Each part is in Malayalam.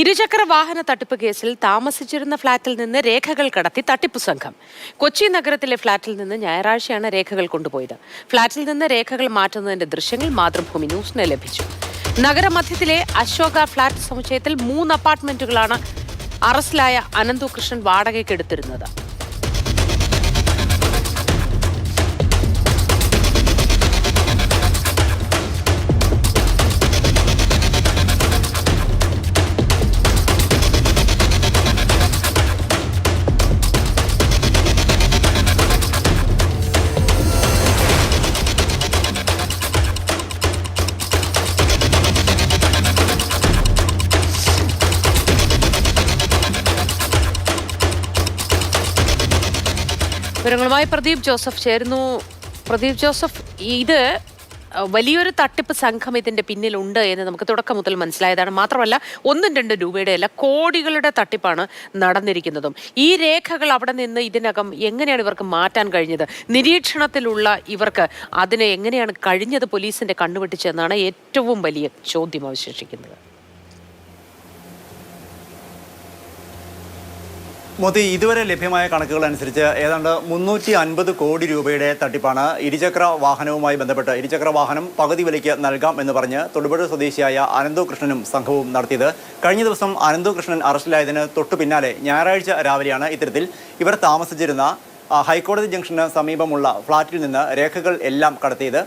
ഇരുചക്ര വാഹന തട്ടിപ്പ് കേസിൽ താമസിച്ചിരുന്ന ഫ്ളാറ്റിൽ നിന്ന് രേഖകൾ കടത്തി തട്ടിപ്പ് സംഘം. കൊച്ചി നഗരത്തിലെ ഫ്ളാറ്റിൽ നിന്ന് ഞായറാഴ്ചയാണ് രേഖകൾ കൊണ്ടുപോയത്. ഫ്ളാറ്റിൽ നിന്ന് രേഖകൾ മാറ്റുന്നതിന്റെ ദൃശ്യങ്ങൾ മാതൃഭൂമി ന്യൂസിന് ലഭിച്ചു. നഗരമധ്യത്തിലെ അശോക ഫ്ളാറ്റ് സമുച്ചയത്തിൽ മൂന്ന് അപ്പാർട്ട്മെന്റുകളാണ് അറസ്റ്റിലായ അനന്തു കൃഷ്ണൻ വാടകയ്ക്ക് വിവരങ്ങളുമായി പ്രദീപ് ജോസഫ് ചേരുന്നു. പ്രദീപ് ജോസഫ് ഇത് വലിയൊരു തട്ടിപ്പ് സംഘം ഇതിന്റെ പിന്നിലുണ്ട് എന്ന് നമുക്ക് തുടക്കം മുതൽ മനസ്സിലായതാണ്. മാത്രമല്ല ഒന്നും രണ്ടും രൂപയുടെ അല്ല കോടികളുടെ തട്ടിപ്പാണ് നടന്നിരിക്കുന്നതും. ഈ രേഖകൾ അവിടെ നിന്ന് ഇതിനകം എങ്ങനെയാണ് ഇവർക്ക് മാറ്റാൻ കഴിഞ്ഞത്? നിരീക്ഷണത്തിലുള്ള ഇവർക്ക് അതിനെ എങ്ങനെയാണ് കഴിഞ്ഞത് പോലീസിന്റെ കണ്ണുവെട്ടിച്ചെന്നാണ് ഏറ്റവും വലിയ ചോദ്യം അവശേഷിക്കുന്നത്. മോദി ഇതുവരെ ലഭ്യമായ കണക്കുകൾ അനുസരിച്ച് ഏതാണ്ട് മുന്നൂറ്റി അൻപത് കോടി രൂപയുടെ തട്ടിപ്പാണ് ഇരുചക്ര വാഹനവുമായി ബന്ധപ്പെട്ട് ഇരുചക്ര വാഹനം പകുതി വിലയ്ക്ക് നൽകാം എന്ന് പറഞ്ഞ് തൊടുപുഴ സ്വദേശിയായ അനന്തു കൃഷ്ണനും സംഘവും നടത്തിയത്. കഴിഞ്ഞ ദിവസം അനന്തു കൃഷ്ണൻ അറസ്റ്റിലായതിന് തൊട്ടു പിന്നാലെ ഞായറാഴ്ച രാവിലെയാണ് ഇത്തരത്തിൽ ഇവർ താമസിച്ചിരുന്ന ഹൈക്കോടതി ജംഗ്ഷന് സമീപമുള്ള ഫ്ളാറ്റിൽ നിന്ന് രേഖകൾ എല്ലാം കടത്തിയത്.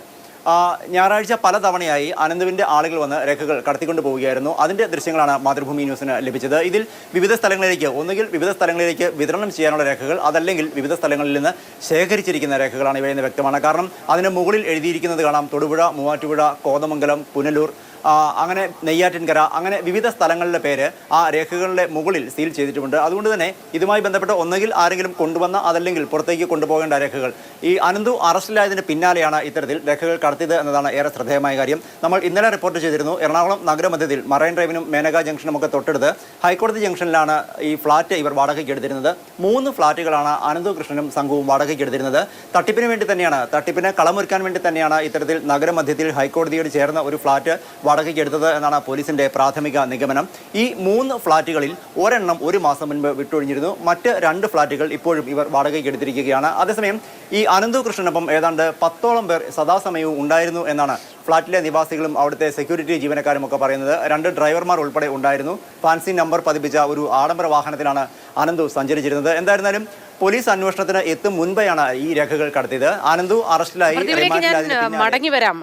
ഞായറാഴ്ച പലതവണയായി അനന്തുവിന്റെ ആളുകൾ വന്ന് രേഖകൾ കടത്തിക്കൊണ്ട് പോവുകയായിരുന്നു. അതിന്റെ ദൃശ്യങ്ങളാണ് മാതൃഭൂമി ന്യൂസിന് ലഭിച്ചത്. ഇതിൽ വിവിധ സ്ഥലങ്ങളിലേക്ക് ഒന്നുകിൽ വിവിധ സ്ഥലങ്ങളിലേക്ക് വിതരണം ചെയ്യാനുള്ള രേഖകൾ അതല്ലെങ്കിൽ വിവിധ സ്ഥലങ്ങളിൽ നിന്ന് ശേഖരിച്ചിരിക്കുന്ന രേഖകളാണ് ഇവയെന്ന് വ്യക്തമാണ്. കാരണം അതിന് മുകളിൽ എഴുതിയിരിക്കുന്നത് കാണാം. തൊടുപുഴ മൂവാറ്റുപുഴ കോതമംഗലം പുനലൂർ അങ്ങനെ നെയ്യാറ്റിൻകര അങ്ങനെ വിവിധ സ്ഥലങ്ങളുടെ പേര് ആ രേഖകളുടെ മുകളിൽ സീൽ ചെയ്തിട്ടുമുണ്ട്. അതുകൊണ്ട് തന്നെ ഇതുമായി ബന്ധപ്പെട്ട് ഒന്നുകിൽ ആരെങ്കിലും കൊണ്ടുവന്ന അതല്ലെങ്കിൽ പുറത്തേക്ക് കൊണ്ടുപോകേണ്ട രേഖകൾ. ഈ അനന്തു അറസ്റ്റിലായതിന് പിന്നാലെയാണ് ഇത്തരത്തിൽ രേഖകൾ കടത്തിയത് എന്നതാണ് ഏറെ ശ്രദ്ധേയമായ കാര്യം. നമ്മൾ ഇന്നലെ റിപ്പോർട്ട് ചെയ്തിരുന്നു എറണാകുളം നഗരമധ്യത്തിൽ മറൈൻ ഡ്രൈവിനും മേനക ജംഗ്ഷനും ഒക്കെ തൊട്ടടുത്ത് ഹൈക്കോടതി ജംഗ്ഷനിലാണ് ഈ ഫ്ളാറ്റ് ഇവർ വാടകയ്ക്ക് എടുത്തിരുന്നത്. മൂന്ന് ഫ്ളാറ്റുകളാണ് അനന്തു കൃഷ്ണനും സംഘവും വാടകയ്ക്ക് എടുത്തിരുന്നത്. തട്ടിപ്പിന് വേണ്ടി തന്നെയാണ് തട്ടിപ്പിന് കളമൊരുക്കാൻ വേണ്ടി തന്നെയാണ് ഇത്തരത്തിൽ നഗരമധ്യത്തിൽ ഹൈക്കോടതിയോട് ചേർന്ന ഒരു ഫ്ളാറ്റ് വാടകയ്ക്ക് എടുത്തത് എന്നാണ് പോലീസിന്റെ പ്രാഥമിക നിഗമനം. ഈ മൂന്ന് ഫ്ളാറ്റുകളിൽ ഒരെണ്ണം ഒരു മാസം മുൻപ് വിട്ടൊഴിഞ്ഞിരുന്നു. മറ്റ് രണ്ട് ഫ്ളാറ്റുകൾ ഇപ്പോഴും ഇവർ വാടകയ്ക്ക് എടുത്തിരിക്കുകയാണ് അതേസമയം ഈ അനന്തു കൃഷ്ണനൊപ്പം ഏതാണ്ട് പത്തോളം പേർ സദാസമയവും ഉണ്ടായിരുന്നു എന്നാണ് ഫ്ളാറ്റിലെ നിവാസികളും അവിടുത്തെ സെക്യൂരിറ്റി ജീവനക്കാരും ഒക്കെ പറയുന്നത്. രണ്ട് ഡ്രൈവർമാർ ഉൾപ്പെടെ ഉണ്ടായിരുന്നു. ഫാൻസി നമ്പർ പതിപ്പിച്ച ഒരു ആഡംബര വാഹനത്തിലാണ് അനന്തു സഞ്ചരിച്ചിരുന്നത്. എന്തായിരുന്നാലും പോലീസ് അന്വേഷണത്തിന് എത്തും മുൻപെയാണ് ഈ രേഖകൾ കടത്തിയത്. അനന്തു അറസ്റ്റിലായി മടങ്ങി വരാം.